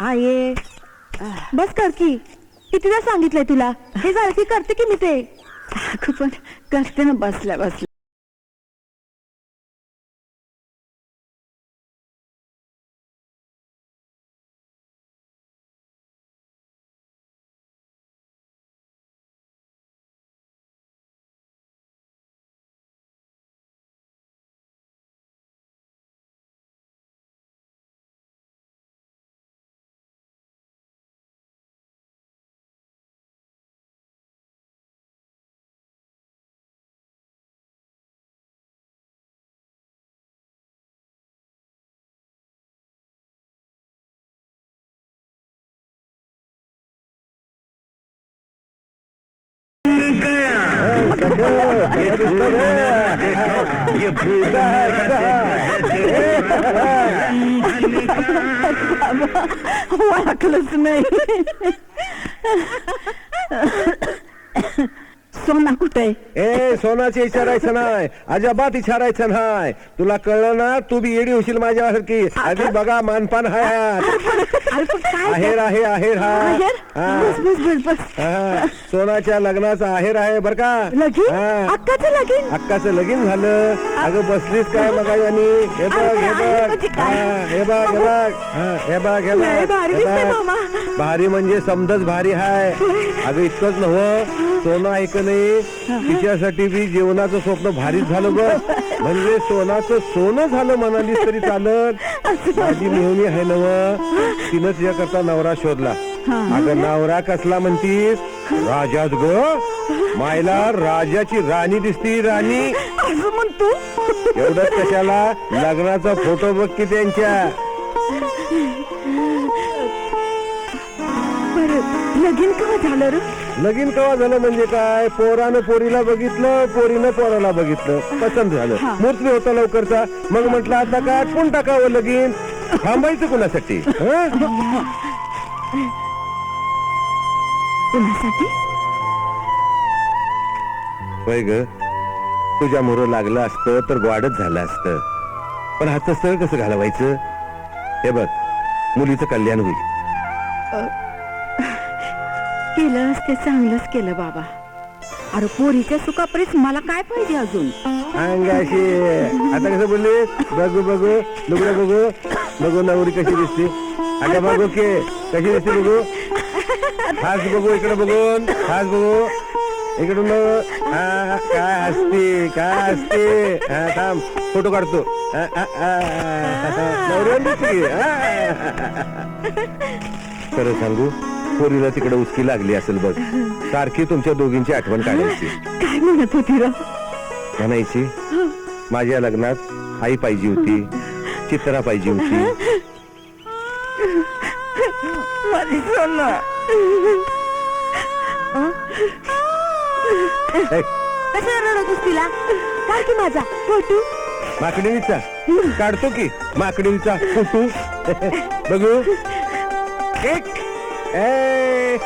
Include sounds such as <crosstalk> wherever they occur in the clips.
आये. बस कर की कितीदा सांगितलंय तुला. हे झालं की करते की मी ते? पण करते ना बसल्या बसल्या. ओळखलंच नाही <laughs> सोना कुठे ए सोनाचे विचारायचं नाही. अजिबात विचारायचं नाही. तुला कळलं ना? तू बी येडी होशील माझ्यासारखी. आधी बघा मानपान हाय आहेर आहे आहेर? हा. सोनाच्या लग्नाचा आहेर आहे बर का? लगीन. अक्काचं लगीन? झालं. अगं बसलीस काय हे बघ हे म्हणजे काय? हा, बघ हे बघ. हा, बघ हे बघ भारी हे बघ. म्हणजे समजच भारी हाय. अगं इतकंच नव्ह. सोनं ऐक नाही तिच्यासाठी बी जीवनाचं स्वप्न भारीच झालं ग. म्हणजे सोनाचं सोनं झालं म्हणालीस तरी चालत. माझी नेहमी आहे नव. तिनं तिच्याकरता नवरा शोधला. अगं नवरा कसला म्हणतीस? राजाच ग. मायला राजाची राणी दिसती राणी. म्हणतो? एवढंच कशाला? लग्नाचा फोटो बघ की त्यांच्या. लगीन झालं रे? लगीन केव्हा झालं म्हणजे काय? पोरानं पोरीला बघितलं पोरीनं पोराला बघितलं. पसंत झालं. मूर्त होता लवकरचा. मग म्हटलं आता काय आटपून टाकावं लगीन? थांबायचं कुणासाठी? हं? कुणासाठी? होय ग. तुझ्या मुरं लागलं असतं तर ग्वाडच झालं असतं. पण हातचं स्थळ कसं घालवायचं? हे बघ मुलीचं कल्याण होईल. केलंच ते चांगलंच केलं बाबा. अरे पोरीच्या सुखापरीच मला काय पाहिजे अजून? अंगाशी आता कसं बोलले? बघू बघू. लुगडं बघू. बघू नवरी कशी दिसते. आता बघू के कशी दिसते बघू? हाच बघू इकडे बघून. हाच बघू. इकडून बघू. हा काय हसते काय हसते? हा थांब. फोटो काढतो. हा, हा, हा. नवरीवर दिसते की? हा. खरं सांगू? पोरीला तिकडे उचकी लागली असेल बघ. सारखी तुमच्या दोघींची आठवण काढायची. काय म्हणत होती म्हणायची माझ्या लग्नात आई पाहिजे होती चित्रा पाहिजे होती. माझी सोना. ए, कशा तिला काय की माझा फोटो माकडीचा. काढतो की माकडीचा फोटो बघू. एक. ए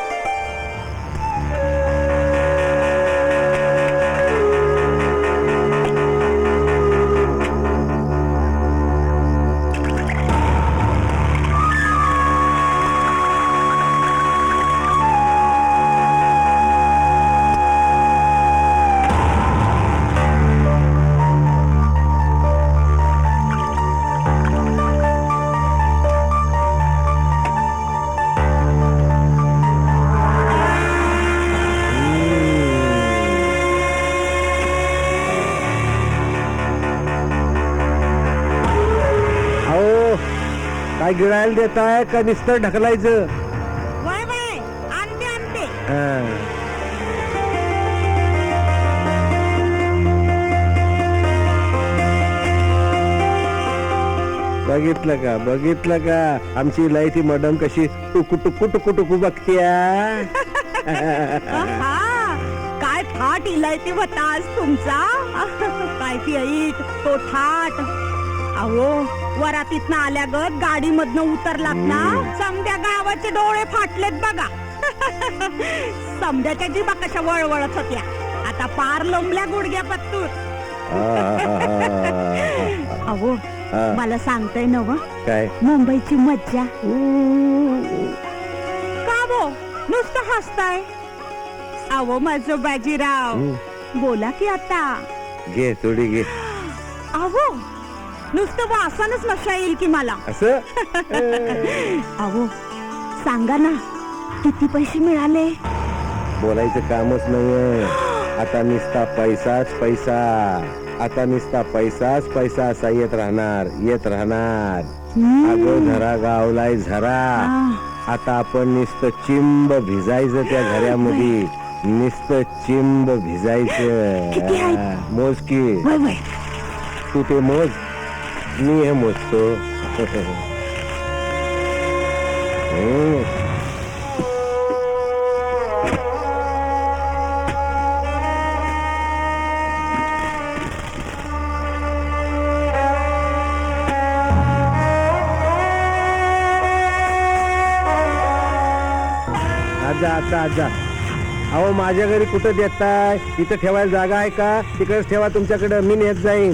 काय गिळायला देताय का नुसतं ढकलायचं? वय वय आणते आणते. हा. बघितलं का बघितलं का? आमची लाईटी मॅडम कशी टुकू टुकू टुकू टुकू बघत्या काय थाट इलाय ते आज तुमचा? <laughs> काय ती ऐट तो थाट. अहो वरातीतनं आल्या गत गाडी मधनं उतरलात ना समद्या गावाचे डोळे फाटलेत बघा. <laughs> समद्याच्या जीबा कशा वळवळत होत्या. आता पार लोंबल्या गुडघ्या पत्तूर <laughs> अहो हा. मला सांगताय ना व काय? मुंबईची मज्जा. का वो नुसतं हसताय? अहो माझं बाजीराव. बोला की आता. घे थोडी घे. अहो नुसतं वासानच नशा येईल की मला. असं? <laughs> अहो सांगा ना किती पैसे मिळाले? बोलायचं कामच नाहीये. आता निसता पैसाच पैसा. आता निसता पैसाच पैसा असा येत राहणार येत राहणार. अगं झरा गावलाय झरा. आता आपण नुसतं चिंब भिजायचं त्या झऱ्यामध्ये. नुसतं चिंब भिजायचं. किती आहेत? मोज की वय वय. तू ते मोज. मी हे मोजतो. आजा आता आजा. अहो माझ्या घरी कुठं देताय? इथं ठेवायला जागा आहे का? तिकडेच ठेवा तुमच्याकडं. मी नेत जाईन.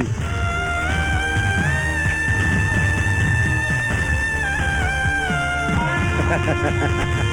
Ha ha ha ha ha!